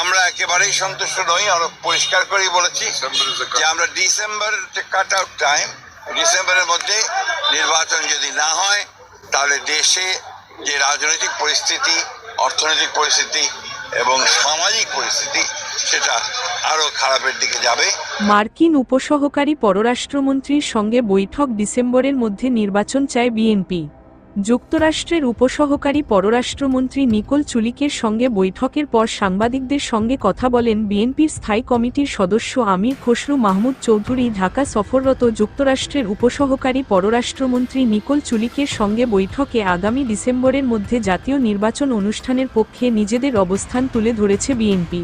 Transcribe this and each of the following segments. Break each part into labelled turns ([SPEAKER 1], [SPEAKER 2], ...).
[SPEAKER 1] আমরা একেবারেই সন্তুষ্ট নই আরো পরিষ্কার করেই বলেছি যে আমরা ডিসেম্বর কাট আউট টাইম ডিসেম্বরের মধ্যে নির্বাচন যদি না হয় তাহলে দেশে যে রাজনৈতিক পরিস্থিতি অর্থনৈতিক পরিস্থিতি এবং সামাজিক পরিস্থিতি সেটা আরো খারাপের দিকে যাবে
[SPEAKER 2] মার্কিন উপসহকারী পররাষ্ট্রমন্ত্রীর সঙ্গে বৈঠক ডিসেম্বরের মধ্যে নির্বাচন চায় বিএনপি যুক্তরাষ্ট্রের উপসহকারী পররাষ্ট্রমন্ত্রী নিকোল চুলিকের সঙ্গে বৈঠকের পর সাংবাদিকদের সঙ্গে কথা বলেন বিএনপির স্থায়ী কমিটির সদস্য আমির খসরু মাহমুদ চৌধুরী ঢাকা সফররত যুক্তরাষ্ট্রের উপসহকারী পররাষ্ট্রমন্ত্রী নিকোল চুলিকের সঙ্গে বৈঠকে আগামী ডিসেম্বরের মধ্যে জাতীয় নির্বাচন অনুষ্ঠানের পক্ষে নিজেদের অবস্থান তুলে ধরেছে বিএনপি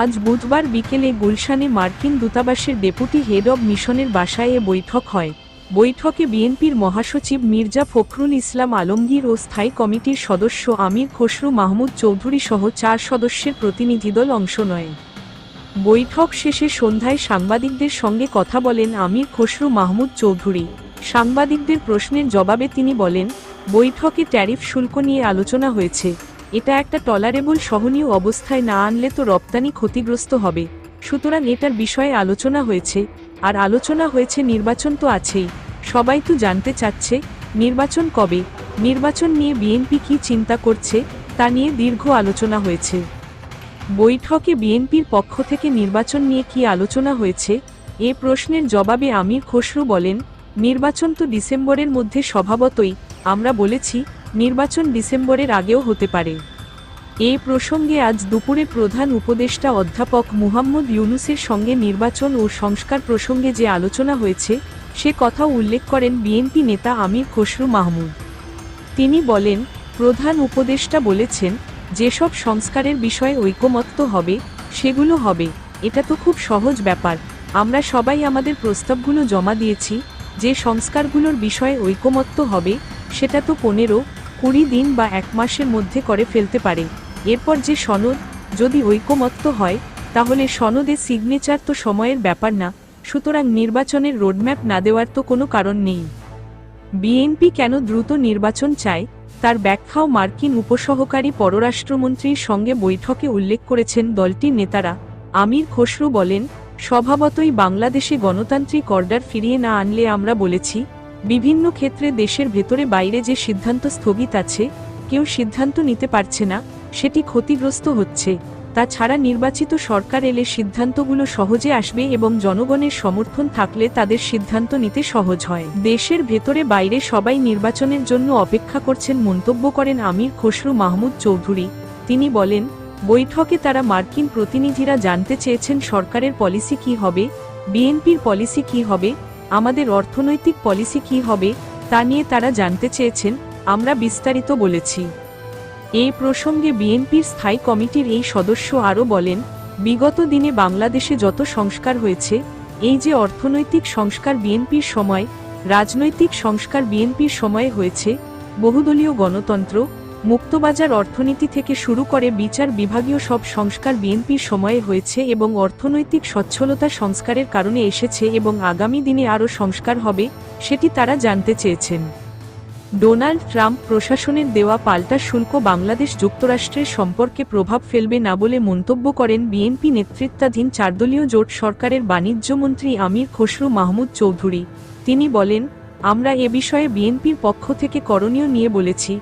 [SPEAKER 2] আজ বুধবার বিকেলে গুলশানে মার্কিন দূতাবাসের ডেপুটি হেড অব মিশনের বাসায় এ বৈঠক হয় বৈঠকে বিএনপির মহাসচিব মির্জা ফখরুল ইসলাম আলমগীর ও স্থায়ী কমিটির সদস্য আমির খসরু মাহমুদ চৌধুরী সহ চার সদস্যের প্রতিনিধি দল অংশ নেয় বৈঠক শেষে সন্ধ্যায় সাংবাদিকদের সঙ্গে কথা বলেন আমির খসরু মাহমুদ চৌধুরী সাংবাদিকদের প্রশ্নের জবাবে তিনি বলেন বৈঠকে ট্যারিফ শুল্ক নিয়ে আলোচনা হয়েছে এটা একটা টলারেবল সহনীয় অবস্থায় না আনলে তো রপ্তানি ক্ষতিগ্রস্ত হবে সুতরাং এটার বিষয়ে আলোচনা হয়েছে আর আলোচনা হয়েছে নির্বাচন তো আছেই সবাই তো জানতে চাচ্ছে নির্বাচন কবে নির্বাচন নিয়ে বিএনপি কি চিন্তা করছে তা নিয়ে দীর্ঘ আলোচনা হয়েছে বৈঠকে বিএনপির পক্ষ থেকে নির্বাচন নিয়ে কি আলোচনা হয়েছে এ প্রশ্নের জবাবে আমির খসরু বলেন নির্বাচন তো ডিসেম্বরের মধ্যে স্বভাবতই আমরা বলেছি নির্বাচন ডিসেম্বরের আগেও হতে পারে এ প্রসঙ্গে আজ দুপুরে প্রধান উপদেষ্টা অধ্যাপক মুহাম্মদ ইউনুসের সঙ্গে নির্বাচন ও সংস্কার প্রসঙ্গে যে আলোচনা হয়েছে সে কথা উল্লেখ করেন বিএনপি নেতা আমির খসরু মাহমুদ তিনি বলেন প্রধান উপদেষ্টা বলেছেন যেসব সংস্কারের বিষয়ে ঐকমত্য হবে সেগুলো হবে এটা তো খুব সহজ ব্যাপার আমরা সবাই আমাদের প্রস্তাবগুলো জমা দিয়েছি যে সংস্কারগুলোর বিষয়ে ঐকমত্য হবে সেটা তো পনেরো কুড়ি দিন বা এক মাসের মধ্যে করে ফেলতে পারে এরপর যে সনদ যদি ঐকমত্য হয় তাহলে সনদে সিগনেচার তো সময়ের ব্যাপার না সুতরাং নির্বাচনের রোডম্যাপ না দেওয়ার তো কোনো কারণ নেই বিএনপি কেন দ্রুত নির্বাচন চায় তার ব্যাখ্যাও মার্কিন উপসহকারী পররাষ্ট্রমন্ত্রীর সঙ্গে বৈঠকে উল্লেখ করেছেন দলটির নেতারা আমির খসরু বলেন স্বভাবতই বাংলাদেশে গণতান্ত্রিক অর্ডার ফিরিয়ে না আনলে আমরা বলেছি বিভিন্ন ক্ষেত্রে দেশের ভেতরে বাইরে যে সিদ্ধান্ত স্থগিত আছে কেউ সিদ্ধান্ত নিতে পারছে না সেটি ক্ষতিগ্রস্ত হচ্ছে তাছাড়া নির্বাচিত সরকার এলে সিদ্ধান্তগুলো সহজে আসবে এবং জনগণের সমর্থন থাকলে তাদের সিদ্ধান্ত নিতে সহজ হয় দেশের ভেতরে বাইরে সবাই নির্বাচনের জন্য অপেক্ষা করছেন মন্তব্য করেন আমির খসরু মাহমুদ চৌধুরী তিনি বলেন বৈঠকে তারা মার্কিন প্রতিনিধিরা জানতে চেয়েছেন সরকারের পলিসি কি হবে বিএনপির পলিসি কি হবে আমাদের অর্থনৈতিক পলিসি কি হবে তা নিয়ে তারা জানতে চেয়েছেন আমরা বিস্তারিত বলেছি এ প্রসঙ্গে বিএনপির স্থায়ী কমিটির এই সদস্য আরও বলেন বিগত দিনে বাংলাদেশে যত সংস্কার হয়েছে এই যে অর্থনৈতিক সংস্কার বিএনপির সময় রাজনৈতিক সংস্কার বিএনপির সময়ে হয়েছে বহুদলীয় গণতন্ত্র মুক্তবাজার অর্থনীতি থেকে শুরু করে বিচার বিভাগীয় সব সংস্কার বিএনপির সময়ে হয়েছে এবং অর্থনৈতিক সচ্ছলতা সংস্কারের কারণে এসেছে এবং আগামী দিনে আরও সংস্কার হবে সেটি তারা জানতে চেয়েছেন ডোনাল্ড ট্রাম্প প্রশাসনের দেওয়া পাল্টা শুল্ক বাংলাদেশ যুক্তরাষ্ট্রের সম্পর্কে প্রভাব ফেলবে না বলে মন্তব্য করেন বিএনপি নেতৃত্বাধীন চারদলীয় জোট সরকারের বাণিজ্যমন্ত্রী আমির খসরু মাহমুদ চৌধুরী তিনি বলেন আমরা এ বিষয়ে বিএনপির পক্ষ থেকে করণীয় নিয়ে বলেছি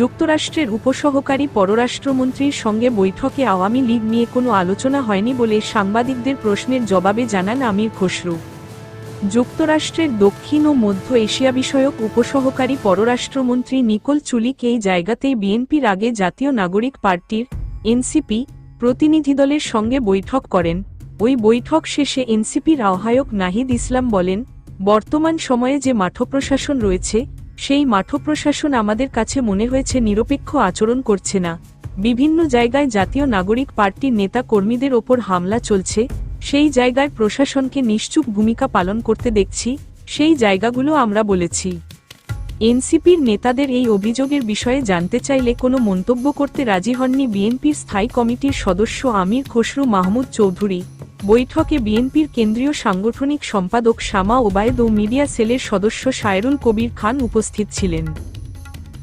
[SPEAKER 2] যুক্তরাষ্ট্রের উপসহকারী পররাষ্ট্রমন্ত্রীর সঙ্গে বৈঠকে আওয়ামী লীগ নিয়ে কোনো আলোচনা হয়নি বলে সাংবাদিকদের প্রশ্নের জবাবে জানান আমির খসরু যুক্তরাষ্ট্রের দক্ষিণ ও মধ্য এশিয়া বিষয়ক উপসহকারী পররাষ্ট্রমন্ত্রী নিকোল চুলিক এই জায়গাতেই বিএনপির আগে জাতীয় নাগরিক পার্টির এনসিপি প্রতিনিধিদলের সঙ্গে বৈঠক করেন ওই বৈঠক শেষে এনসিপির আহ্বায়ক নাহিদ ইসলাম বলেন বর্তমান সময়ে যে মাঠপ্রশাসন রয়েছে সেই মাঠপ্রশাসন আমাদের কাছে মনে হয়েছে নিরপেক্ষ আচরণ করছে না বিভিন্ন জায়গায় জাতীয় নাগরিক পার্টির নেতা কর্মীদের ওপর হামলা চলছে সেই জায়গায় প্রশাসনকে নিশ্চুপ ভূমিকা পালন করতে দেখছি সেই জায়গাগুলো আমরা বলেছি এনসিপির নেতাদের এই অভিযোগের বিষয়ে জানতে চাইলে কোনো মন্তব্য করতে রাজি হননি বিএনপির স্থায়ী কমিটির সদস্য আমির খসরু মাহমুদ চৌধুরী বৈঠকে বিএনপির কেন্দ্রীয় সাংগঠনিক সম্পাদক শামা ওবায়দ ও মিডিয়া সেলের সদস্য সায়রুল কবির খান উপস্থিত ছিলেন